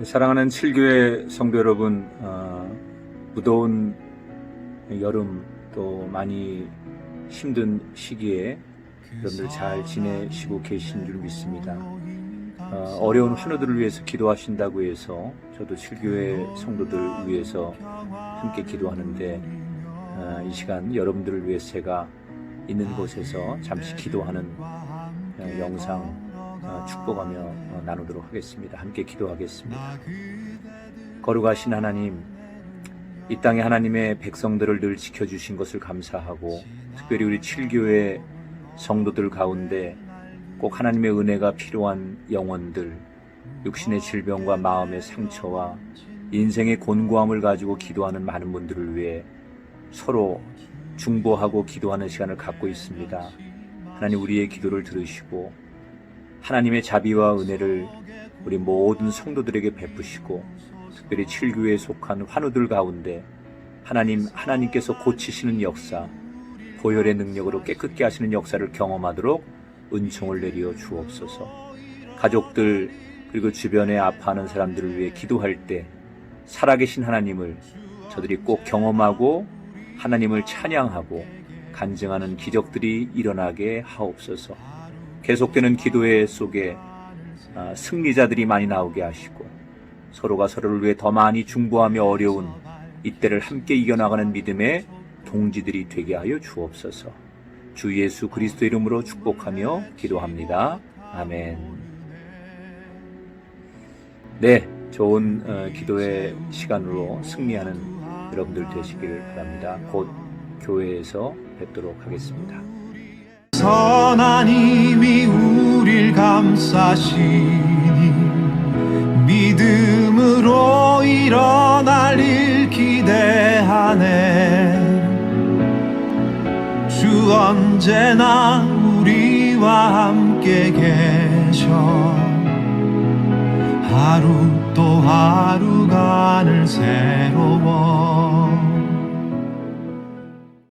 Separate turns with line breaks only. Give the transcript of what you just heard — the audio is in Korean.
사랑하는 7교회 성도 여러분, 어, 무더운 여름 또 많이 힘든 시기에 여러분들 잘 지내시고 계신 줄 믿습니다. 어, 어려운 환우들을 위해서 기도하신다고 해서 저도 7교회 성도들 위해서 함께 기도하는데 어, 이 시간 여러분들을 위해서 제가 있는 곳에서 잠시 기도하는 어, 영상 어, 축복하며 어, 나누도록 하겠습니다. 함께 기도하겠습니다. 거룩하신 하나님, 이 땅에 하나님의 백성들을 늘 지켜주신 것을 감사하고 특별히 우리 7교회 성도들 가운데 꼭 하나님의 은혜가 필요한 영혼들, 육신의 질병과 마음의 상처와 인생의 곤고함을 가지고 기도하는 많은 분들을 위해 서로 중보하고 기도하는 시간을 갖고 있습니다. 하나님 우리의 기도를 들으시고 하나님의 자비와 은혜를 우리 모든 성도들에게 베푸시고 특별히 7교회에 속한 환우들 가운데 하나님 하나님께서 고치시는 역사 보혈의 능력으로 깨끗게 하시는 역사를 경험하도록 은총을 내리어 주옵소서. 가족들 그리고 주변에 아파하는 사람들을 위해 기도할 때 살아계신 하나님을 저들이 꼭 경험하고 하나님을 찬양하고 간증하는 기적들이 일어나게 하옵소서. 계속되는 기도회 속에 아, 승리자들이 많이 나오게 하시고 서로가 서로를 위해 더 많이 중보하며 어려운 이때를 함께 이겨나가는 믿음의 동지들이 되게 하여 주옵소서. 주 예수 그리스도 이름으로 축복하며 기도합니다. 아멘. 네, 좋은 어, 기도의 시간으로 승리하는 여러분들 되시기를 바랍니다. 곧 교회에서 뵙도록 하겠습니다.
힘 감싸시니 믿음으로 일어날 일 기대하네. 주 언제나 우리와 함께 계셔. 하루 또늘 새로워